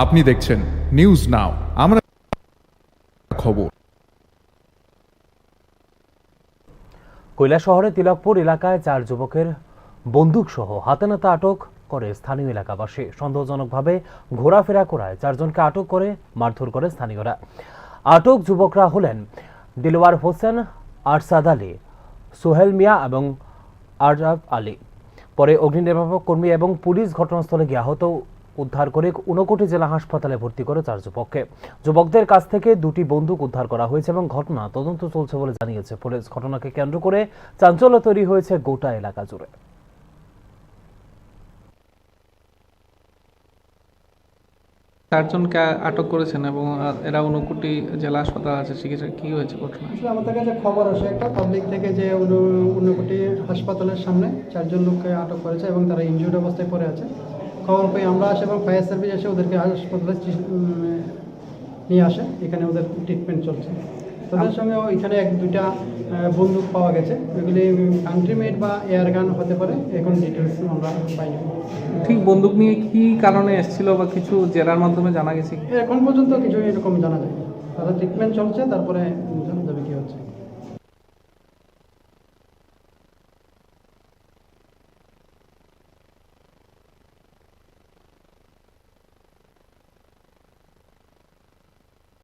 আপনি দেখছেন news now আমরা খবর। শহরে তিলকপুর এলাকায় চার যুবকের বন্দুকসহ হাতে নাতে আটক করে স্থানীয় এলাকাবাসী। সন্দেহজনকভাবে ঘোরাফেরা করায় চারজনকে আটক করে, মারধর করে স্থানীয়রা। আটক যুবকরা হলেন দিলওয়ার হোসেন আরসাদ আলী, সোহেল মিয়া এবং আরজাব আলী। পরে অগ্নি নির্বাপক কর্মী এবং পুলিশ ঘটনাস্থলে গিয়ে আহত উদ্ধার করে ঊনকোটি জেলা হাসপাতালে ভর্তি করে চার যুবককে। যুবকদের কাছ থেকে দুটি বন্দুক উদ্ধার করা হয়েছে এবং ঘটনা তদন্ত চলছে বলে জানিয়েছে পুলিশ। ঘটনাকে কেন্দ্র করে চাঞ্চল্য তৈরি হয়েছে গোটা এলাকা জুড়ে। চারজনকে আটক করেছেন এবং এরা ঊনকোটি জেলা হাসপাতাল আছে চিকিৎসা কি হয়েছে ঘটনা? আসলে আমাদের কাছে খবর আসে একটা পাবলিক থেকে যে উন- ঊনকোটি হাসপাতালের সামনে চারজন লোককে আটক করেছে এবং তারা ইনজিউর্ড অবস্থায় পড়ে আছে। খবর পেয়ে আমরা আসে এবং ফায়ার সার্ভিস এসে ওদেরকে হাসপাতালে নিয়ে আসে। এখানে ওদের ট্রিটমেন্ট চলছে। তাদের সঙ্গে এখানে এক দুইটা বন্দুক পাওয়া গেছে। এগুলি কান্ট্রি মেড বা এয়ার গান হতে পারে। এখন ডিটেলস আমরা পাইনি। ঠিক বন্দুক নিয়ে কি কারণে এসেছিল বা কিছু জেরার মাধ্যমে জানা গেছে? এখন পর্যন্ত কিছু এরকম জানা যায় তাদের ট্রিটমেন্ট চলছে তারপরে